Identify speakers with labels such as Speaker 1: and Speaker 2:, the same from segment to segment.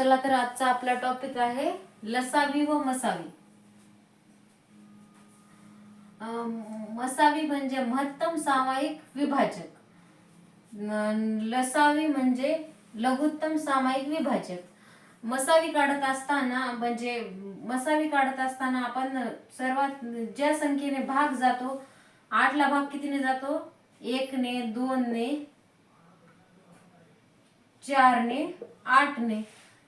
Speaker 1: चला तर आजचा आपला टॉपिक आहे लसावी व मसावी. मसावी म्हणजे महत्तम सामायिक विभाजक. लसावी म्हणजे लघुत्तम सामायिक विभाजक. मसावी काढत असताना म्हणजे मसावी काढत असताना आपण सर्वात ज्या संख्येने भाग जातो आठला भाग कितीने जातो? एकने दोनने चारने आठने.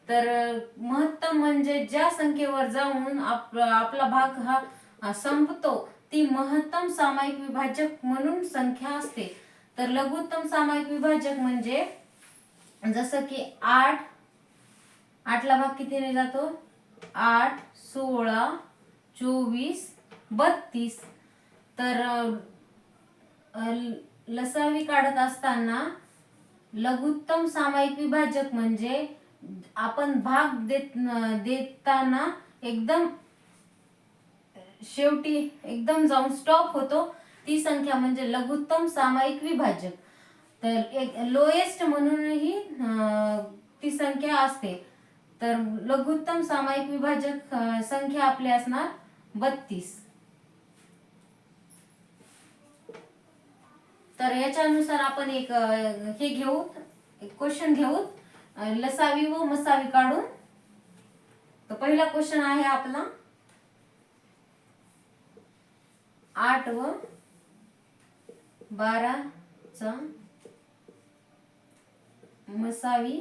Speaker 1: तर महत्तम म्हणजे ज्या संख्येवर जाऊन आप, आपला भाग हा संपतो ती महत्तम सामायिक विभाजक म्हणून संख्या असते. तर लघुत्तम सामायिक विभाजक म्हणजे जसं की आठ आठला भाग कितीने जातो? आठ सोळा चोवीस बत्तीस. तर लसावी काढत असताना लघुत्तम सामायिक विभाजक म्हणजे आपण भाग देत देताना एकदम शेवटी एकदम जाऊन स्टॉप होतो. ती संख्या म्हणजे लघुत्तम सामायिक विभाजक. तर एक लोएस्ट म्हणूनही ती संख्या असते. तर लघुत्तम सामायिक विभाजक संख्या आपली असणार बत्तीस. तर याच्यानुसार आपण एक हे घेऊ एक क्वेश्चन घेऊ. लसावी व मसावी काढून. तर पहिला क्वेश्चन आहे आपला. आठ व बाराचा मसावी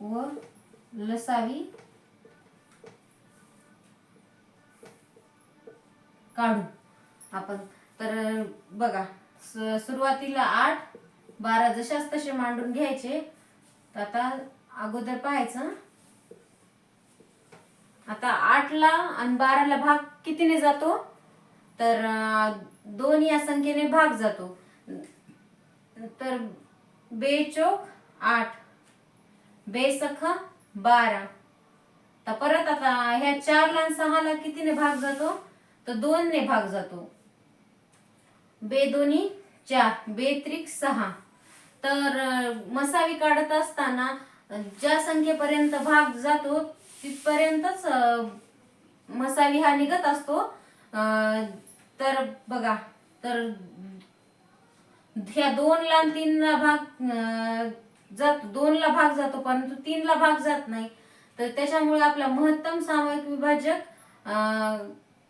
Speaker 1: व लसावी काढू. आपण तर बघा सुरुवातीला आठ बारा जशाच तसे मांडून घ्यायचे. तर आता अगोदर पाहायचं. आता आठला आणि बाराला भाग कितीने जातो? तर दोन या संख्येने भाग जातो. तर बेचोक आठ बेसख बारा. तर परत आता ह्या चारला आणि सहाला कितीने भाग जातो? तर दोनने भाग जातो. बे दोन्ही चार बेत्रिक सहा. तर मसावी काढत असताना ज्या संख्येपर्यंत भाग जातो तिथपर्यंतच मसावी हा निघत असतो. तर बघा तर ह्या दोनला तीनला भाग जातो जात दोनला भाग जातो परंतु तीनला भाग जात नाही. तर त्याच्यामुळे आपला महत्तम सामायिक विभाजक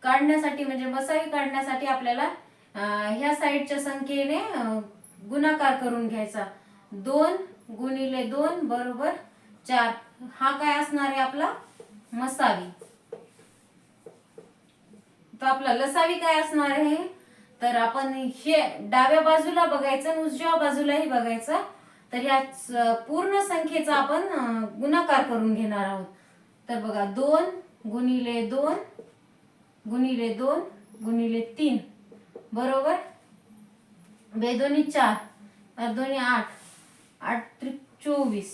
Speaker 1: काढण्यासाठी म्हणजे मसावी काढण्यासाठी आपल्याला ह्या साईडच्या संख्येने गुणाकार करून घ्यायचा. दोन गुणिले दोन बरोबर चार. हा काय असणार आहे आपला? मसावी. तर आपला लसावी काय असणार आहे? तर आपण हे डाव्या बाजूला बघायचं आणि उजव्या बाजूलाही बघायचं. तर ह्या पूर्ण संख्येचा आपण गुणाकार करून घेणार आहोत. तर बघा दोन गुणिले दोन गुणिले दोन गुणिले तीन. बरोबर? बेदोनी चार. अर्धोनी दोन्ही आठ. आठ त्रिक चोवीस.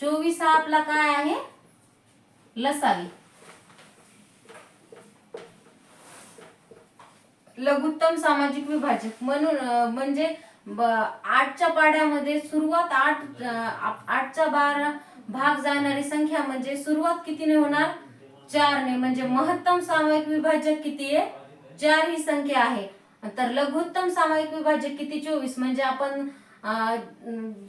Speaker 1: चोवीस हा आपला काय आहे? लसावी लघुत्तम सामाजिक विभाजक. म्हणून म्हणजे आठच्या पाड्यामध्ये सुरुवात आठ आठचा आठच्या बारा भाग जाणारी संख्या म्हणजे सुरुवात कितीने होणार? चारने. म्हणजे महत्तम सामायिक विभाजक किती आहे? चार ही संख्या आहे. तर लघुत्तम सामायिक विभाजक किती? चोवीस. म्हणजे आपण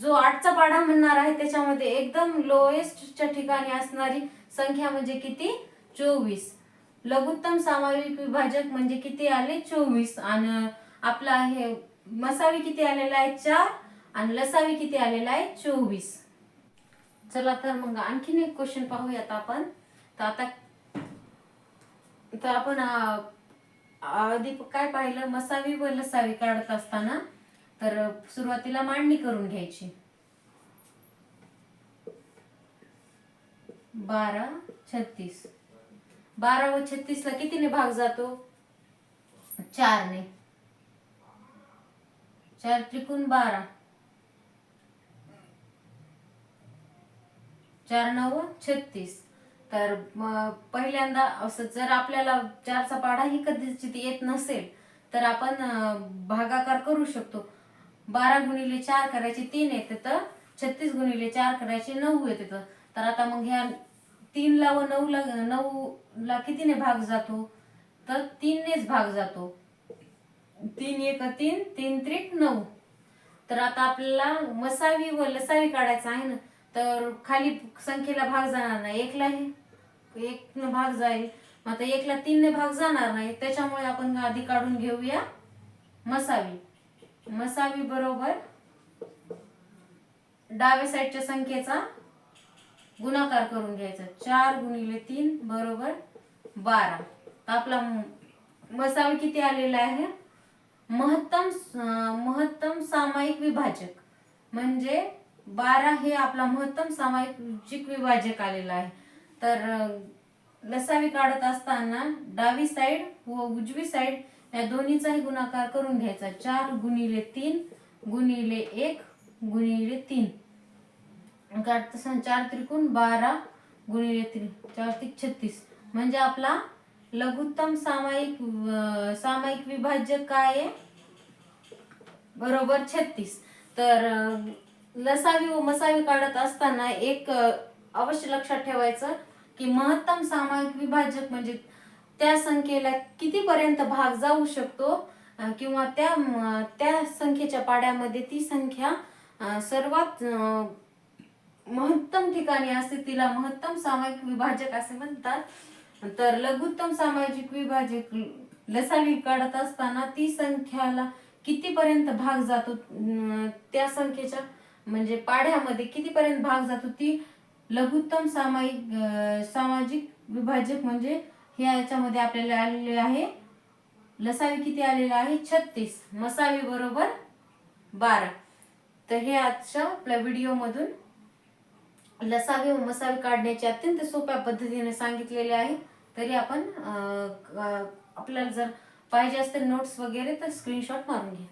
Speaker 1: जो आठचा पाढा म्हणणार आहे त्याच्यामध्ये एकदम लोएस्टच्या ठिकाणी असणारी संख्या म्हणजे किती? चोवीस. लघुत्तम सामायिक विभाजक म्हणजे किती आले? चोवीस. आणि आपला हे मसावी किती आलेला आहे? चार. आणि लसावी किती आलेला आहे? चोवीस. चला तर मग आणखीन एक क्वेश्चन पाहूयात आपण. तर आता तर आपण आधी काय पाहिलं? मसावी व लसावी काढत असताना तर सुरुवातीला मांडणी करून घ्यायची. बारा छत्तीस. बारा व छत्तीस ला कितीने भाग जातो? चारने. चार त्रिकोण बारा. चार नऊ छत्तीस. तर पहिल्यांदा असं जर आपल्याला चारचा पाढा ही कदाचित येत नसेल तर आपण भागाकार करू शकतो. बारा गुणिले चार करायचे तीन येते तर छत्तीस गुणिले चार करायचे नऊ येते तर. तर आता मग ह्या तीनला व नऊला नऊला कितीने भाग जातो? तर तीननेच भाग जातो. तीन एक तीन तीन त्रिक नऊ. तर आता आपल्याला मसावी व लसावी काढायचा आहे ना तर खाली संख्येला भाग जाणार नाही. एकला हे एक न भाग जाईल. मग आता एकला तीनने भाग जाणार नाही. त्याच्यामुळे आपण आधी काढून घेऊया मसावी. मसावी बरोबर डाव्या साईडच्या संख्येचा गुणाकार करून घ्यायचा. चार गुणिले तीन बरोबर बारा. आपला मसावी किती आलेला आहे? महत्तम महत्तम सामायिक विभाजक. म्हणजे बारा हे आपला महत्तम सामायिक विभाजक आलेला आहे. तर लसावी काढत असताना डावी साईड व उजवी साईड या दोन्हीचाही गुणाकार करून घ्यायचा. चार गुणिले तीन गुणिले एक गुणिले तीन. काढत असताना चार त्रिकोण बारा गुणिले तीन. चार ती छत्तीस. म्हणजे आपला लघुत्तम सामायिक अं, सामायिक विभाज्य काय आहे? बरोबर छत्तीस. तर लसावी व मसावी काढत असताना एक अवश्य लक्षात ठेवायचं की महत्तम सामायिक विभाजक म्हणजे त्या संख्येला कितीपर्यंत भाग जाऊ शकतो किंवा त्या त्या संख्येच्या पाड्यामध्ये ती संख्या सर्वात महत्तम ठिकाणी असते तिला महत्तम सामायिक विभाजक असे म्हणतात. तर लघुत्तम सामाजिक विभाजक लसावी काढत असताना ती संख्याला कितीपर्यंत भाग जातो त्या संख्येच्या म्हणजे पाढ्यामध्ये कितीपर्यंत भाग जातो ती लघुत्तम सामायिक सामाजिक विभाजक म्हणजे हे याच्यामध्ये आपल्याला आलेले आहे. लसावी किती आलेला आहे? छत्तीस. मसावी बरोबर बारा. तर हे आजच्या आपल्या व्हिडिओमधून लसावी व मसावी काढण्याचे अत्यंत सोप्या पद्धतीने सांगितलेले आहे. तरी आपण आपल्याला जर पाहिजे असतील नोट्स वगैरे तर स्क्रीनशॉट मारून घ्या.